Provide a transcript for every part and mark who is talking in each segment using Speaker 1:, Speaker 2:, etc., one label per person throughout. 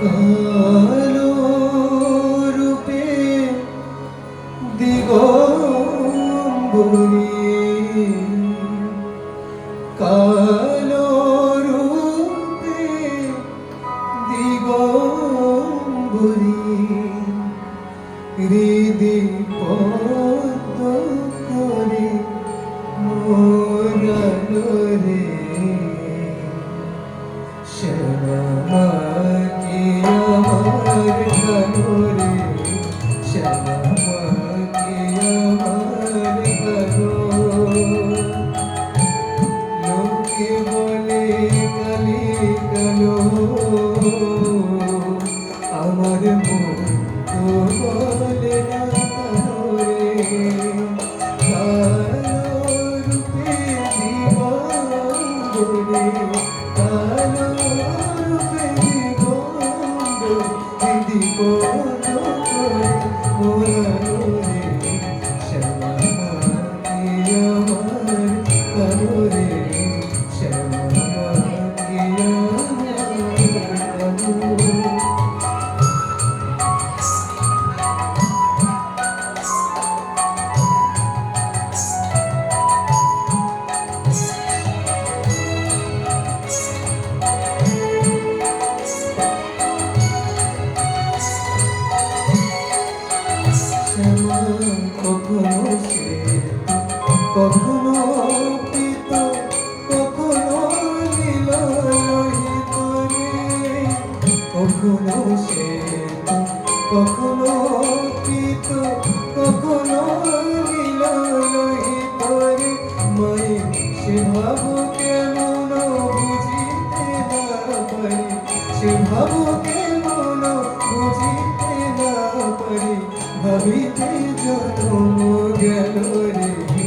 Speaker 1: কালো রূপে দিগম্বরী। কালো রূপে দিগম্বরী। হৃদি পদ্ম করে মোরালো রে। শ্যামা কালো আমার মন তো বলে না কালো রূপে দিগম্বরে কখনো সে কখনো পিত কখনো নীল লোহিত রে কখনো সে কখনো পিত কখনো নীল লোহিত রে মায়ে সে ভাব কেমন বুঝিতে না পারি বুঝিতে ভাবিতে জন্ম গেল রে।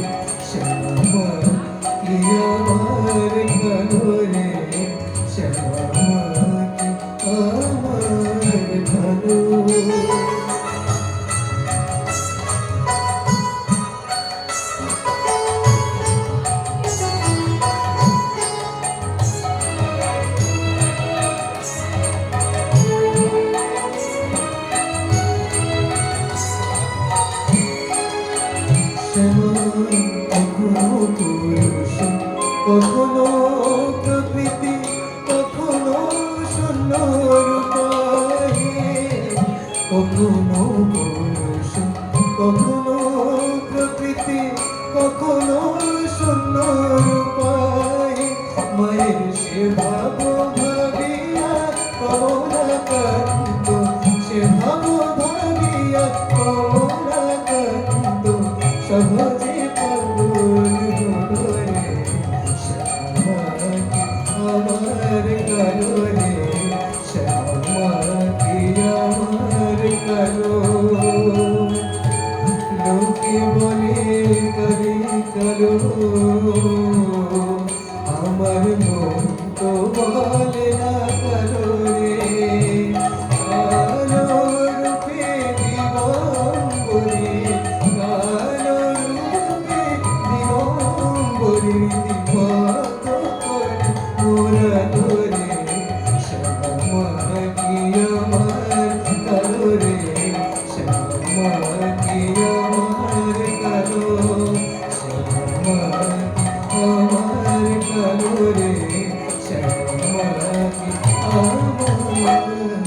Speaker 1: কখনো প্রকৃতি, কখনো শূন্য কখনো পুরুষ, কখনো প্রকৃতি, কখনো শূন্য মায়ের সে ভাব ভাবিয়া, কমলা কান্ত সে ভাব ভাবিয়া, কমলা আমার মন তো বলে না কালো রে কালো রূপে দিগম্বরে কালো রূপে দিগম্বরে কালো রে শ্যামা কি আমার